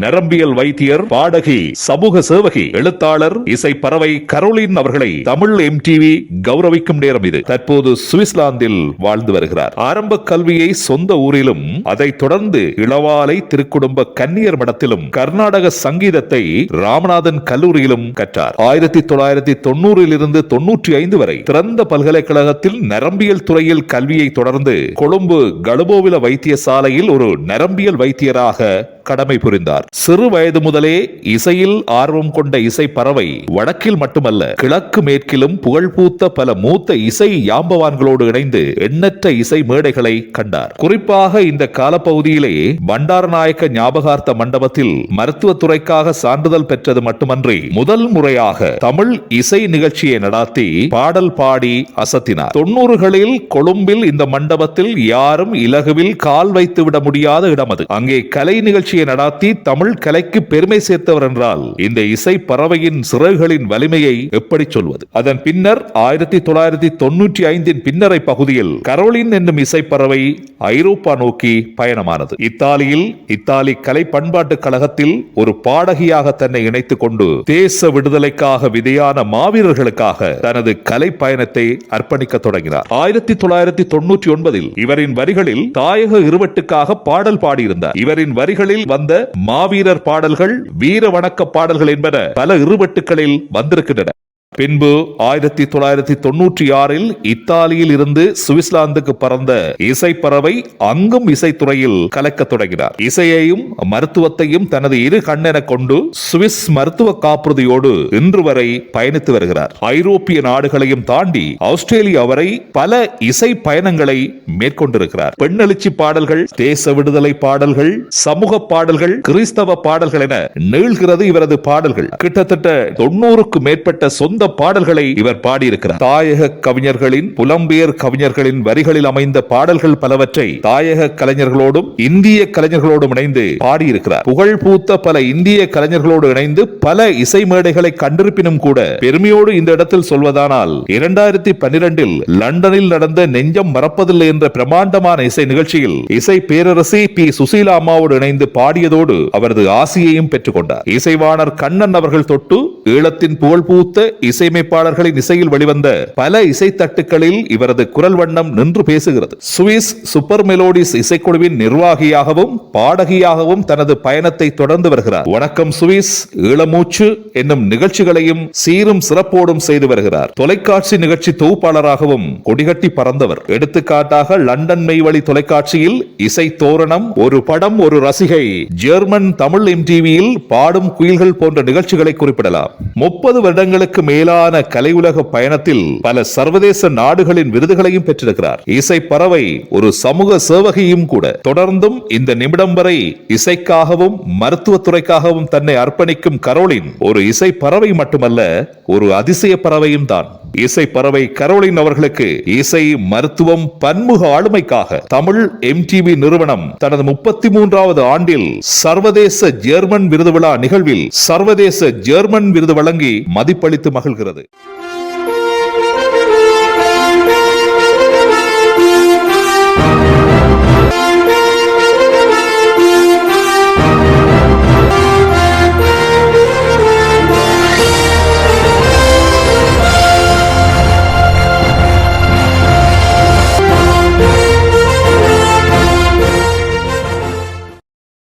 நரம்பியல் வைத்தியர் பாடகி சமூக சேவகி எழுத்தாளர் இசை பறவை கரோலின் அவர்களை தமிழ் எம்டிவி கௌரவிக்கும் நேரம் இது. தற்போது சுவிட்சர்லாந்தில் வாழ்ந்து வருகிறார். ஆரம்ப கல்வியை சொந்த ஊரிலும் அதைத் தொடர்ந்து இளவாலை திருக்குடும்ப கன்னியர் மடத்திலும் கர்நாடக சங்கீதத்தை ராமநாதன் கல்லூரியிலும் கற்றார். ஆயிரத்தி தொள்ளாயிரத்தி தொண்ணூறில் இருந்து தொன்னூற்றி ஐந்து வரை திறந்த பல்கலைக்கழகத்தில் நரம்பியல் துறையில் கல்வியை தொடர்ந்து கொழும்பு கலுபோவில வைத்தியசாலையில் ஒரு நரம்பியல் வைத்தியராக கடமை புரிந்தார். சிறு வயது முதலே இசையில் ஆர்வம் கொண்ட இசை பறவை வடக்கில் மட்டுமல்ல கிழக்கு மேற்கிலும் புகழ்பூத்த பல மூத்த இசை யாம்பவான்களோடு இணைந்து எண்ணற்ற இசை மேடைகளை கண்டார். குறிப்பாக இந்த காலப்பகுதியிலே பண்டாரநாயக்க ஞாபகார்த்த மண்டபத்தில் மருத்துவத்துறைக்காக சான்றிதழ் பெற்றது மட்டுமன்றி முதல் முறையாக தமிழ் இசை நிகழ்ச்சியை நடாத்தி பாடல் பாடி அசத்தினார். தொண்ணூறுகளில் கொழும்பில் இந்த மண்டபத்தில் யாரும் இலகுவில் கால் வைத்து விட முடியாத இடம் அது. அங்கே கலை நிகழ்ச்சியை நடாத்தி தமிழ் கலைக்கு பெருமை சேர்த்தவர் என்றால் இந்த இசை பறவையின் சிறகுகளின் வலிமையை எப்படி சொல்வது? அதன் பின்னர் ஆயிரத்தி தொள்ளாயிரத்தி தொன்னூற்றி ஐந்தின் பின்னரை பகுதியில் கரோலின் என்னும் இசை பறவை ஐரோப்பா நோக்கி பயணமானது. இத்தாலியில் இத்தாலி கலை பண்பாட்டு கழகத்தில் ஒரு பாடகியாக தன்னை இணைத்துக் கொண்டு தேச விடுதலைக்காக விதையான மாவீரர்களுக்காக தனது கலை பயணத்தை அர்ப்பணிக்க தொடங்கினார். ஆயிரத்தி தொள்ளாயிரத்தி தொன்னூற்றி ஒன்பதில் இவரின் வரிகளில் தாயக இருவட்டுக்காக பாடல் பாடியிருந்தார். இவரின் வரிகளில் வந்த மாவீரர் பாடல்கள் வீர வணக்க பாடல்கள் என்பன பல இருவட்டுகளில் வந்திருக்கின்றன. பின்பு ஆயிரத்தி தொள்ளாயிரத்தி தொன்னூற்றி ஆறில் இத்தாலியில் இருந்து சுவிட்சர்லாந்துக்கு பறந்த இசைப்பறவை அங்கும் இசைத்துறையில் கலக்க தொடங்கினார். இசையையும் மருத்துவத்தையும் தனது இரு கண்ணென கொண்டு சுவிஸ் மருத்துவ காப்புறுதியோடு இன்று வரை பயணித்து வருகிறார். ஐரோப்பிய நாடுகளையும் தாண்டி ஆஸ்திரேலியா வரை பல இசை பயணங்களை மேற்கொண்டிருக்கிறார். பெண்ணெழுச்சி பாடல்கள் தேச விடுதலை பாடல்கள் சமூக பாடல்கள் கிறிஸ்தவ பாடல்கள் என நீள்கிறது இவரது பாடல்கள். கிட்டத்தட்ட தொண்ணூறுக்கு மேற்பட்ட சொந்த பாடல்களை இவர் பாடியிருக்கிறார். தாயக கவிஞர்களின் புலம்பெயர் கவிஞர்களின் வரிகளில் அமைந்த பாடல்கள் பலவற்றை தாயக கலைஞர்களோடும் இந்திய கலைஞர்களோடும் இணைந்து பாடியிருக்கிறார். புகழ் பூத்த பல இந்திய கலைஞர்களோடு இணைந்து பல இசை மேடைகளை கண்டிருப்பினும் கூட பெருமையோடு இந்த இடத்தில் சொல்வதானால் இரண்டாயிரத்தி பன்னிரண்டில் லண்டனில் நடந்த நெஞ்சம் மறப்பதில்லை என்ற பிரமாண்டமான இசை நிகழ்ச்சியில் இசை பேரரசி பி. சுசீலா அம்மாவோடு இணைந்து பாடியதோடு அவரது ஆசியையும் பெற்றுக்கொண்டார். இசைவாணர் கண்ணன் அவர்கள் தொட்டு ஈழத்தின் புகழ் பூத்த இசையமைப்பாளர்களின் இசையில் வெளிவந்த பல இசைத்தட்டுக்களில் இவரது குரல் வண்ணம் நின்று பேசுகிறது. சுவிஸ் சூப்பர் மெலோடிஸ் இசைக்குழுவின் நிர்வாகியாகவும் பாடகியாகவும் தனது பயணத்தை தொடர்ந்து வருகிறார். வணக்கம் சுவிஸ் ஈழமூச்சு என்னும் நிகழ்ச்சிகளையும் சீரும் சிறப்போடும் செய்து வருகிறார். தொலைக்காட்சி நிகழ்ச்சி தொகுப்பாளராகவும் கொடிகட்டி பறந்தவர். எடுத்துக்காட்டாக லண்டன் மெய்வழி தொலைக்காட்சியில் இசை தோரணம் ஒரு படம் ஒரு ரசிகை ஜெர்மன் தமிழ் எம்டிவியில் பாடும் குயில்கள் போன்ற நிகழ்ச்சிகளை குறிப்பிடலாம். முப்பது வருடங்களுக்கு மேலான கலை உலக பயணத்தில் பல சர்வதேச நாடுகளின் விருதுகளையும் பெற்றிருக்கிறார். இசை பறவை ஒரு சமூக சேவகையும் கூட. தொடர்ந்தும் இந்த நிமிடம் வரை இசைக்காகவும் மருத்துவத்துறைக்காகவும் தன்னை அர்ப்பணிக்கும் கரோலின் ஒரு இசை பறவை மட்டுமல்ல ஒரு அதிசய பறவையும் தான். இசை பறவை கரோலின் அவர்களுக்கு இசை மருத்துவம் பன்முக ஆளுமைக்காக தமிழ் எம்டிவி நிறுவனம் தனது முப்பத்தி மூன்றாவது ஆண்டில் சர்வதேச ஜெர்மன் விருது விழா நிகழ்வில் சர்வதேச ஜெர்மன் விருது வழங்கி மதிப்பளித்து மகிழ்கிறது.